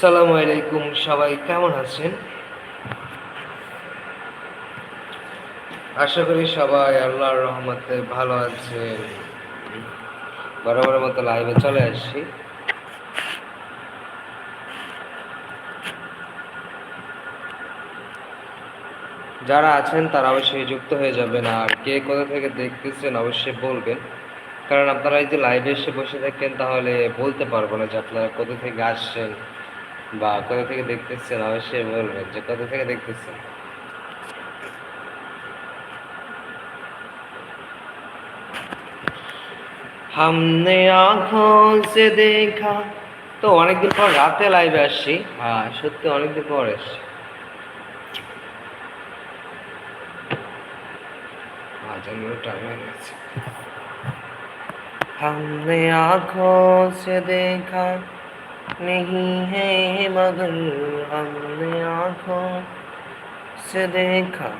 আসসালামু আলাইকুম সবাই, কেমন আছেন? আশা করি সবাই আল্লাহর রহমতে ভালো আছেন। বরাবরের মতো লাইভে চলে আসছি। যারা আছেন, তারা অবশ্যই যুক্ত হয়ে যাবেন। আর কে কোথা থেকে দেখতেছেন, অবশ্যই বলবেন। কারণ আপনারা এই যে লাইভে এসে বসে থাকেন, তাহলে বলতে পারব না যে আপনারা কোথা থেকে আসছেন। বা কোথা থেকে দেখতেছেন অবশ্যই বলবেন যে কোথা থেকে দেখতেছেন हमने आँखों से देखा তো অনেকদিন পর রাতে লাইভে আসছি হ্যাঁ সত্যি অনেকদিন পর এসছি আজানের টাইম হয়ে গেছে हमने आँखों से देखा नहीं है मगर हमने आँखों से देखा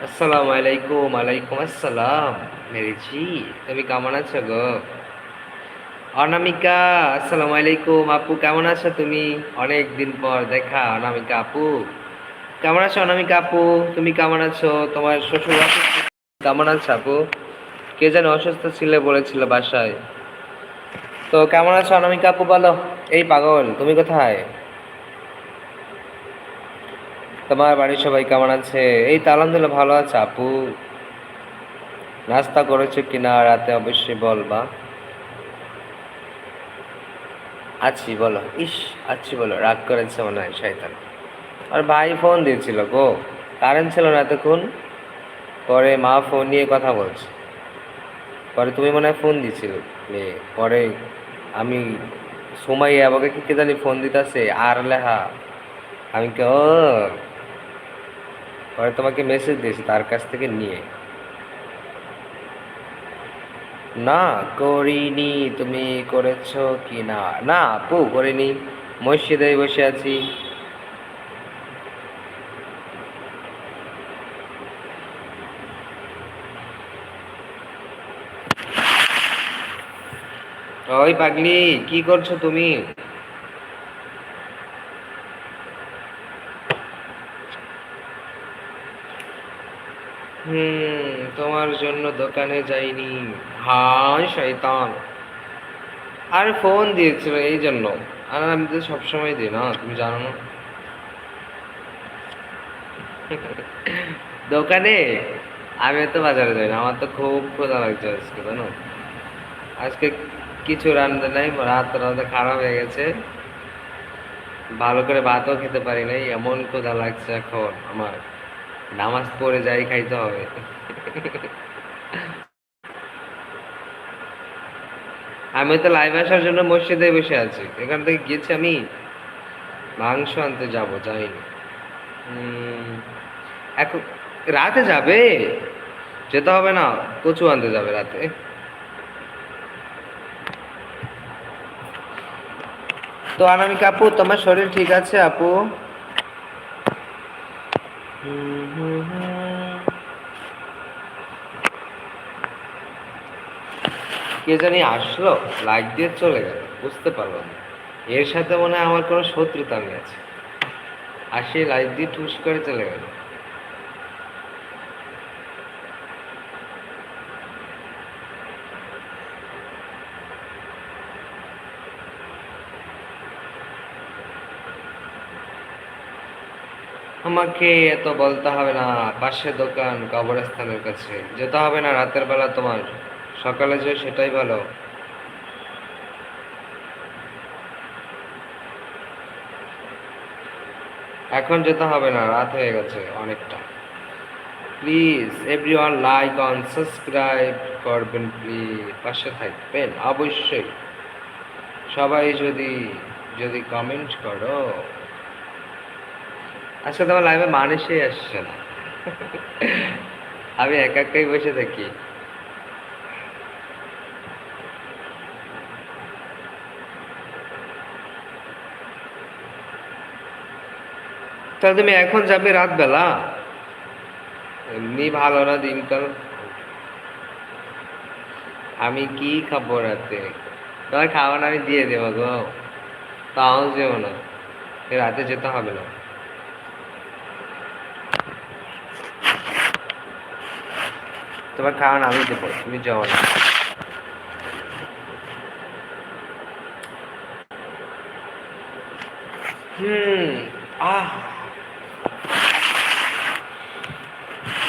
আসসালামু আলাইকুম আলাইকুম আসসালাম মেরি জি তুমি কেমন আছো গো অনামিকা আসসালামু আলাইকুম আপু কেমন আছো তুমি অনেক দিন পর দেখা অনামিকা আপু কেমন আছো অনামিকা আপু তুমি কেমন আছো তোমার শ্বশুর অসুস্থ কেমন আছো আপু কে যেন অসুস্থ ছিলে বলেছিল বাসায় তো কেমন আছো অনামিকা আপু, বলো? এই পাগল, তুমি কোথায়? তোমার বাড়ির সবাই কেমন আছে? এই তো আলহামদুলিল্লাহ ভালো আছে, আপু। নাস্তা করেছ কিনা রাতে, অবশ্যই বলবা। আছি, বলো। ইস, আছি, বলো। রাগ করেছে মনে হয় শয়তান। আর ভাই ফোন দিয়েছিল, গো। কারেন্ট ছিল না এতক্ষণ। পরে মা ফোন নিয়ে কথা বলছে। পরে তুমি মনে হয় ফোন দিয়েছিল। পরে আমি সময় আমাকে কি কে জানি ফোন দিতেছে, আর লেহা। আমি কে পরে তোমাকে মেসেজ দিয়েছি তার কাছ থেকে নিয়ে। না, করিনি। তুমি করেছ কি না? না, আপু, করিনি। মসজিদে বসে আছি। ওই পাগলি, কি করছ তুমি? হুম, তোমার জন্য দোকানে যাইনি। হাই শয়তান। আর ফোন দিয়েছিল এই জন্য। আর আমি তো সবসময় দিই না, তুমি জানো না। দোকানে? আমি তো বাজারে যাই না, আমার তো খুব ক্ষুধা লাগছে আজকে, জানো? আজকে কিছু রান্না নাই, রাত, রাতে খারাপ হয়ে গেছে। ভালো করে ভাতও খেতে পারি নাই, এমন ক্ষুধা লাগছে এখন আমার। নামাজ পড়ে যাই, খাইতে হবে। আমি তো লাইভ আসার জন্য মসজিদে বসে আছি। এখান থেকে গেছি আমি। মাংস আনতে যাব, যাইনি। এখন রাতে যাবে? যেতে হবে না, কচু আনতে যাবে রাতে। তো অনামিকা আপু তোমার শরীর ঠিক আছে, আপু। কে জানি আসলো লাইক দিয়ে চলে গেল, বুঝতে পারলাম। এর সাথে মনে হয় আমার কোনো শত্রুতা আমি আছে আসে লাইক দিয়ে ঠুস করে চলে গেল আমাকে এত বলতে হবে না, পাশে দোকান, কবরস্থানের কাছে। যেতে হবে না, রাতের বেলা তোমার। সকালে যে সেটাই ভালো। এখন যেতে হবে না, রাত হয়ে গেছে অনেকটা। Please everyone like on subscribe করবেন প্লিজ পাশে থাকবেন, অবশ্যই। সবাই যদি যদি কমেন্ট করো আজকে তোমার লাইভে মানুষই আসছে না। আমি একা একাই বসে থাকি। তাহলে তুমি এখন যাবে রাত বেলা এমনি ভালো না দিনকাল। আমি কি খাব রাতে? তোমার খাওয়ান আমি দিয়ে দেবো গো। তাও যেও না। রাতে যেতে হবে না। তোমার খাওয়ান আমি দেবো তুমি যাও না হুম আহ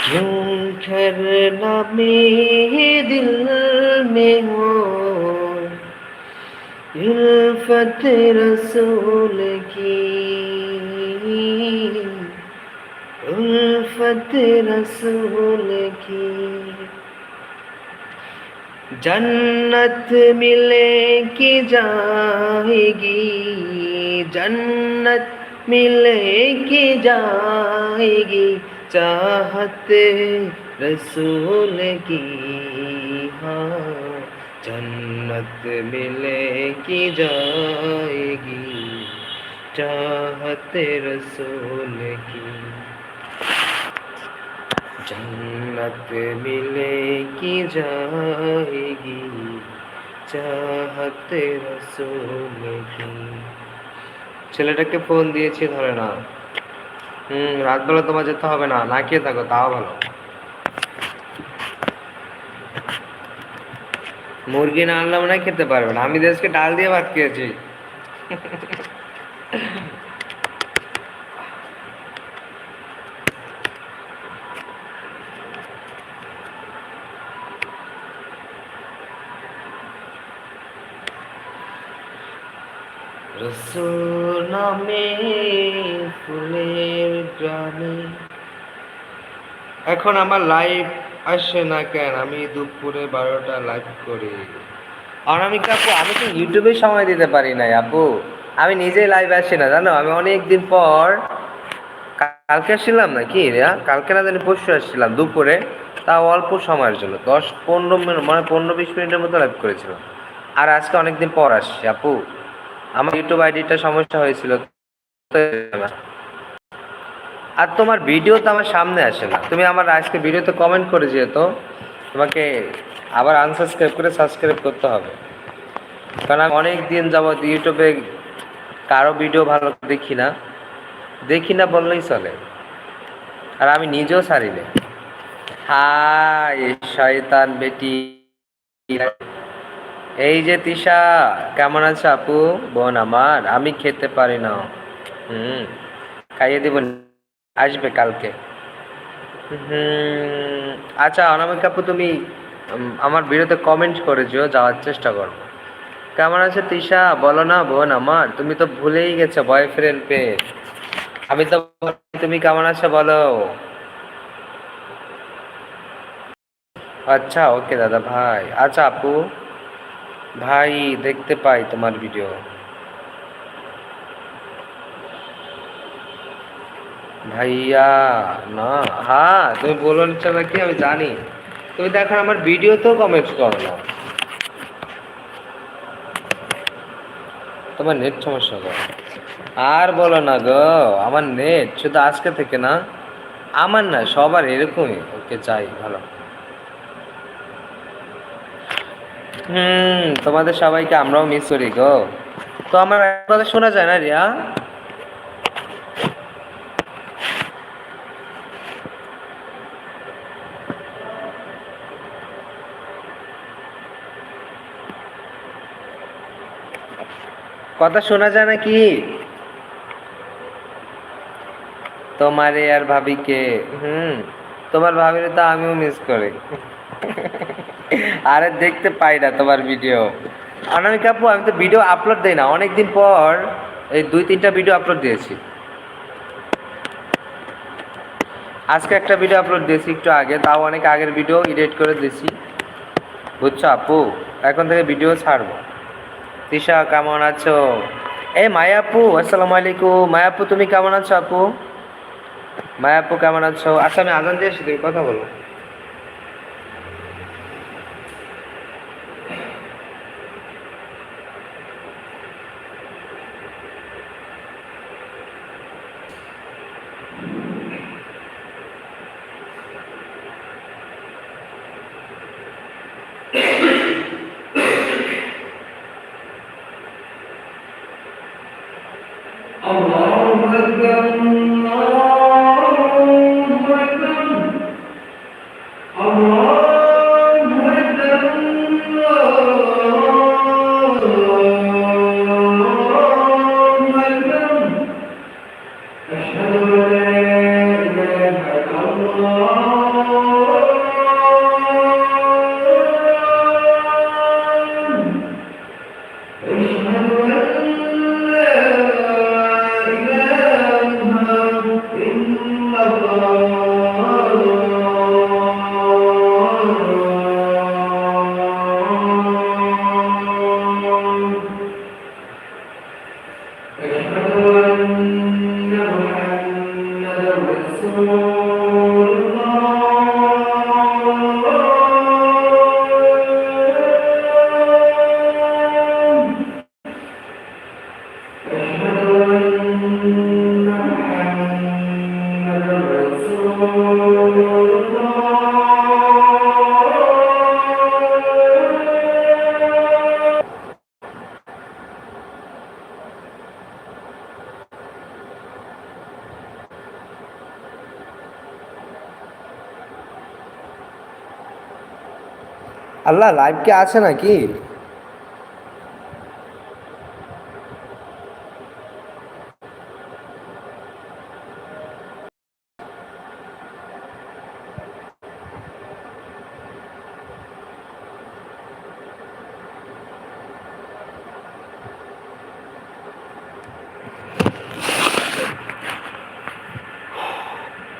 क्यों करना मेरे दिल में हो उल्फत रसूल की उल्फत रसूल की जन्नत मिले की जाएगी, जन्नत मिले की जाएगी, चाहत रसूल की हाँ जन्नत मिले की जाएगी, चाहत रसूल की। जन्नत मिले की जाएगी चाहत रसूल की ছেলেটাকে ফোন দিয়েছি ধরে না হুম রাতবেলা তোমার যেতে হবে না না খেয়ে থাকো তাও ভালো মুরগি না আনলে মনে হয় খেতে পারবে না আমি দেশকে ডাল দিয়ে ভাত খেয়েছি এখন আমার লাইভ আসে না কেন? আমি দুপুরে বারোটা লাইভ করি। অনামিকা আপু, আমি তো ইউটিউবে সময় দিতে পারি না আপু। আমি নিজেই লাইভ আসি না, জানো? আমি অনেক দিন পর কালকে আসছিলাম না কি কালকে না জানি পরশু আসছিলাম দুপুরে। তাও অল্প সময়ের জন্য, দশ পনেরো মিনিট মানে পনেরো বিশ মিনিটের মতো লাইভ করেছিলাম। আর আজকে অনেকদিন পর আসছি, আপু। আমার ইউটিউব আইডিটা সমস্যা হয়েছিল। আর তোমার ভিডিও তো আমার সামনে আসে না। তুমি আমার আজকে ভিডিওতে কমেন্ট করে যেহেতু তোমাকে আবার আনসাবস্ক্রাইব করে সাবস্ক্রাইব করতে হবে। কারণ আমি অনেক দিন যাবৎ ইউটিউবে কারও ভিডিও ভালো দেখি না। দেখি না বললেই চলে। আর আমি নিজেও ছাড়ি না হাই শয়তান বেটি। এই যে তিশা, কেমন আছে আপু? বোন আমার, আমি খেতে পারি না। হুম, খাইয়ে দিব আসবে কালকে। হুম আচ্ছা অনামিক আপু, তুমি আমার ভিডিওতে কমেন্ট করেছ, যাওয়ার চেষ্টা করো। কেমন আছে তিশা? বলো না, বোন আমার, তুমি তো ভুলেই গেছো বয়ফ্রেন্ড পেয়ে। আমি তো তুমি কেমন আছো বলো। আচ্ছা ওকে দাদা ভাই। আচ্ছা আপু। ভাই, দেখতে পাই তোমার ভিডিও ভাইয়া, না হ্যাঁ তুমি বলো নিচ্ছ নাকি? আমি জানি। তুমি দেখো আমার ভিডিওতেও কমেন্ট করো না। তোমার নেট সমস্যা গো আর বলো না গো, আমার নেট শুধু আজকে থেকে না, আমার না সবার এরকমই। ওকে চাই ভালো। হুম, তোমাদের সবাইকে আমরাও মিস করি গো। তো আমার কথা শোনা যায় না রিয়া? কথা শোনা যায় নাকি তোমারে আর ভাবিকে, হুম, তোমার ভাবিরে তো আমিও মিস করি। আরে দেখতে পাই না তোমার ভিডিও অনামিকা আপু, আমি তো ভিডিও আপলোড দিই না। অনেকদিন পর এই দুই, তিনটা ভিডিও আপলোড দিয়েছি। আজকে একটা ভিডিও আপলোড দিয়েছি একটু আগে, তাও অনেক আগের ভিডিও এডিট করে দিয়েছি। বুঝছ আপু? এখন থেকে ভিডিও ছাড়বো। তিশা, কেমন আছো? এই মায়াপু আসসালামু আলাইকুম। মায়াপু তুমি কেমন আছো আপু? মায়াপু কেমন আছো? আচ্ছা আমি আজান তুমি কথা বলো আল্লাহ লাইভ কি আছে নাকি?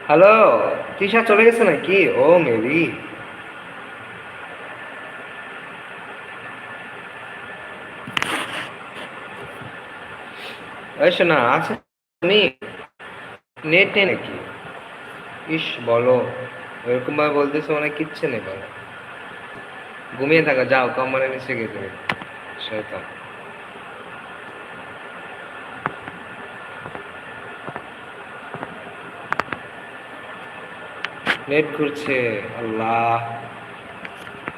হ্যালো তৃষা চলে গেছে নাকি? ও মেবি তুমি নেট নেই নাকি? ইস, বলো। এরকম ভাবে বলতেছো মানে কিচ্ছু নেই বলো। ঘুমিয়ে থাকো, যাও, কম্বলের নিচে শয়তান। নেট ঘুরছে, আল্লাহ।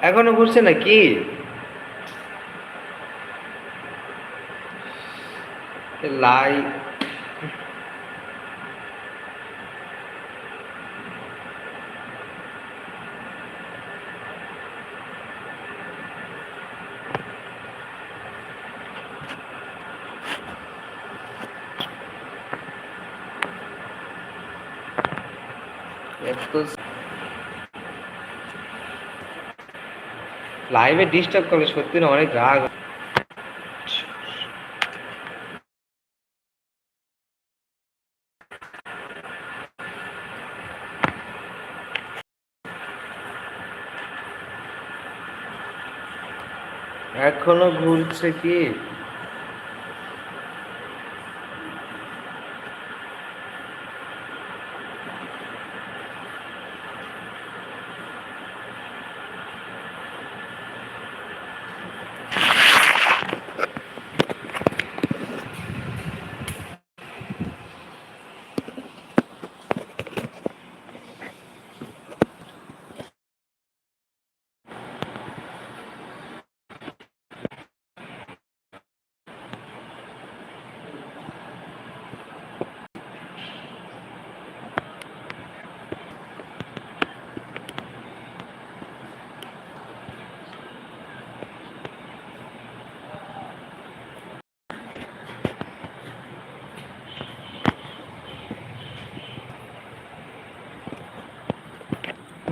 এখনও ঘুরছে নাকি? লাই। লাইভে ডিস্টার্ব করলে সত্যি না অনেক রাগ এখনও ঘুরছে কি?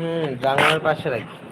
হুম জানালার পাশে রাখি।